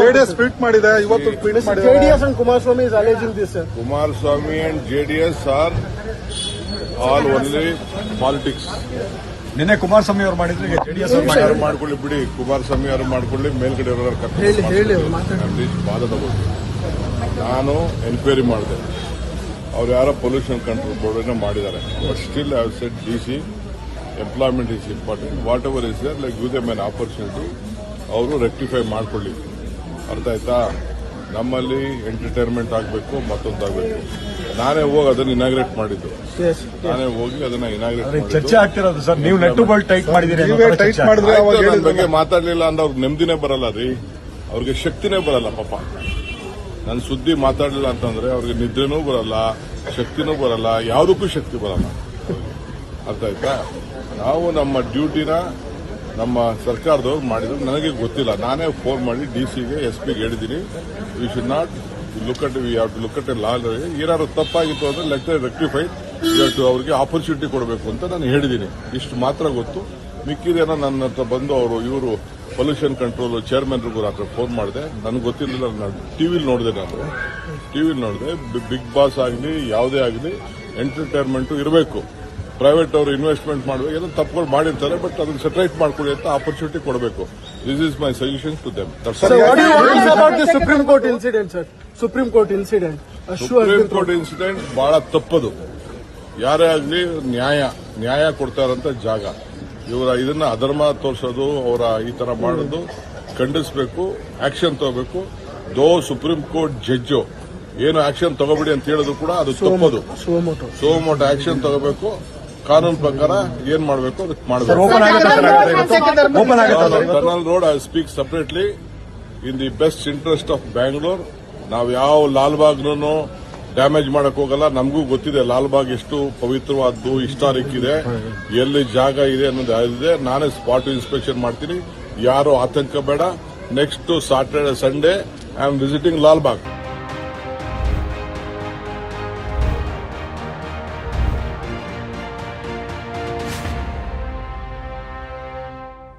JDS tweet ಮಾಡಿದೆ ಇವತ್ತು tweet ಆರ್ ಮಾಡಿದ್ದಾರೆ JDS politics Kumaraswamy is alleging this, sir. Kumaraswamy and JDS are all only politics. ನಿನ್ನೆ ಕುಮಾರಸ್ವಾಮಿ ಅವರು ಮಾಡಿದ್ರೆ ಜೆಡಿಎಸ್ ಅವರು ಯಾರು ಮಾಡ್ಕೊಳ್ಳಿ ಬಿಡಿ. ಕುಮಾರಸ್ವಾಮಿ ಅವರು ಮಾಡ್ಕೊಳ್ಳಿ ಮೇಲ್ಗಡೆ ಇರೋರು ಹೇಳಿ ಹೇಳಿ ಮಾತಾಡಿ. ಬಾಧದ ಬಗ್ಗೆ ನಾನು ಎನ್ಕ್ವೈರಿ ಮಾಡಿದೆ. ಅವ್ರು ಯಾರೋ ಪೊಲ್ಯೂಷನ್ ಕಂಟ್ರೋಲ್ ಬೋರ್ಡನ್ನ ಮಾಡಿದ್ದಾರೆ. But still I said D C employment is important whatever is there like give them an opportunity ಅವರು ರೆಕ್ಟಿಫೈ ಮಾಡ್ಕೊಳ್ಳಿ. ಅರ್ಥ ಆಯ್ತಾ? ನಮ್ಮಲ್ಲಿ ಎಂಟರ್ಟೈನ್ಮೆಂಟ್ ಆಗಬೇಕು ಮತ್ತೊಂದಾಗಬೇಕು ನಾನೇ ಹೋಗಿ ಅದನ್ನ ಇನಾಗ್ರೇಟ್ ಮಾಡಿದ್ದು. ನಾನೇ ಹೋಗಿ ಅದನ್ನ ಇನಾಗ್ರೇಟ್ ಚರ್ಚೆ ಆಗ್ತಿರೋದು ಸರ್. ನೀವು ನೆಟ್ಟು ಬಾಲ್ ಟೈಟ್ ಮಾಡಿದ್ರೆ ಬಗ್ಗೆ ಮಾತಾಡಲಿಲ್ಲ ಅಂದ್ರೆ ಅವ್ರಿಗೆ ನೆಮ್ಮದಿನೇ ಬರಲ್ಲ ರೀ. ಅವ್ರಿಗೆ ಶಕ್ತಿನೇ ಬರಲ್ಲ ಪಾಪ. ನನ್ನ ಸುದ್ದಿ ಮಾತಾಡಲಿಲ್ಲ ಅಂತಂದ್ರೆ ಅವ್ರಿಗೆ ನಿದ್ರೆನೂ ಬರಲ್ಲ ಶಕ್ತಿನೂ ಬರಲ್ಲ ಯಾವುದಕ್ಕೂ ಶಕ್ತಿ ಬರಲ್ಲ. ಅರ್ಥ ಆಯ್ತಾ? ನಾವು ನಮ್ಮ ಡ್ಯೂಟಿನ ನಮ್ಮ ಸರ್ಕಾರದವ್ರು ಮಾಡಿದ್ರು. ನನಗೆ ಗೊತ್ತಿಲ್ಲ. ನಾನೇ ಫೋನ್ ಮಾಡಿ ಡಿ ಸಿಗೆ ಎಸ್ ಪಿಗೆ ಹೇಳಿದ್ದೀನಿ. We should not look at we have to look at law ಏನಾದ್ರು ತಪ್ಪಾಗಿತ್ತು ಅಂದ್ರೆ ಲೆಟ್ ರೆಕ್ಟಿಫೈ ಟು ಅವರಿಗೆ ಆಪರ್ಚುನಿಟಿ ಕೊಡಬೇಕು ಅಂತ ನಾನು ಹೇಳಿದ್ದೀನಿ. ಇಷ್ಟು ಮಾತ್ರ ಗೊತ್ತು. ಮಿಕ್ಕಿದೇನೋ ನನ್ನ ಹತ್ರ ಬಂದು ಅವರು, ಇವರು ಪೊಲ್ಯೂಷನ್ ಕಂಟ್ರೋಲ್ ಚೇರ್ಮನ್ರಿಗೂ ಹತ್ರ ಫೋನ್ ಮಾಡಿದೆ. ನನಗೆ ಗೊತ್ತಿರಲಿಲ್ಲ. ನಾನು ಟಿವಿಲಿ ನೋಡಿದೆ ನಾನು. ಟಿವಿಲಿ ನೋಡಿದೆ. ಬಿಗ್ ಬಾಸ್ ಆಗಲಿ, ಯಾವುದೇ ಆಗಲಿ ಎಂಟರ್ಟೈನ್ಮೆಂಟ್ ಇರಬೇಕು. ಪ್ರೈವೇಟ್ ಅವರು ಇನ್ವೆಸ್ಟ್ಮೆಂಟ್ ಮಾಡಬೇಕು ಏನೋ ತಪ್ಪುಗಳು ಮಾಡಿರ್ತಾರೆ ಬಟ್ ಅದನ್ನು ಸೆಟ್ರೈಟ್ ಮಾಡ್ಕೊಳ್ಳಿ ಅಂತ ಆಪರ್ಚುನಿಟಿ ಕೊಡಬೇಕು. This is my suggestion to them Supreme Court incident sir Supreme Court incident Supreme Court incident ಬಹಳ ತಪ್ಪದು. ಯಾರೇ ಆಗಲಿ ನ್ಯಾಯ ನ್ಯಾಯ ಕೊಡ್ತಾರಂತ ಜಾಗ. ಇವರ ಇದನ್ನ ಅಧರ್ಮ ತೋರಿಸೋದು ಅವರ ಈ ತರ ಮಾಡೋದು ಖಂಡಿಸಬೇಕು ಆಕ್ಷನ್ ತಗೋಬೇಕು. ದೋ ಸುಪ್ರೀಂ ಕೋರ್ಟ್ ಜಡ್ಜು ಏನು ಆಕ್ಷನ್ ತಗೋಬಿಡಿ ಅಂತ ಹೇಳೋದು ಕೂಡ ಅದು ತಪ್ಪದು. ಸೋಮೋಟ ಆಕ್ಷನ್ ತಗೋಬೇಕು. ಕಾನೂನು ಪ್ರಕಾರ ಏನ್ ಮಾಡಬೇಕು ಅದಕ್ಕೆ ಮಾಡಬೇಕು. Road I speak separately in the best interest of Bangalore ನಾವು ಯಾವ ಲಾಲ್ಬಾಗ್ನು ಡ್ಯಾಮೇಜ್ ಮಾಡಕ್ ಹೋಗಲ್ಲ. ನಮಗೂ ಗೊತ್ತಿದೆ ಲಾಲ್ಬಾಗ್ ಎಷ್ಟು ಪವಿತ್ರವಾದ್ದು ಹಿಸ್ಟಾರಿಕ್ ಇದೆ. ಎಲ್ಲಿ ಜಾಗ ಇದೆ ಅನ್ನೋದು ಇದೆ ನಾನೇ ಸ್ಪಾಟ್ ಇನ್ಸ್ಪೆಕ್ಷನ್ ಮಾಡ್ತೀನಿ. ಯಾರು ಆತಂಕ ಬೇಡ. Next Saturday Sunday I am visiting Lalbagh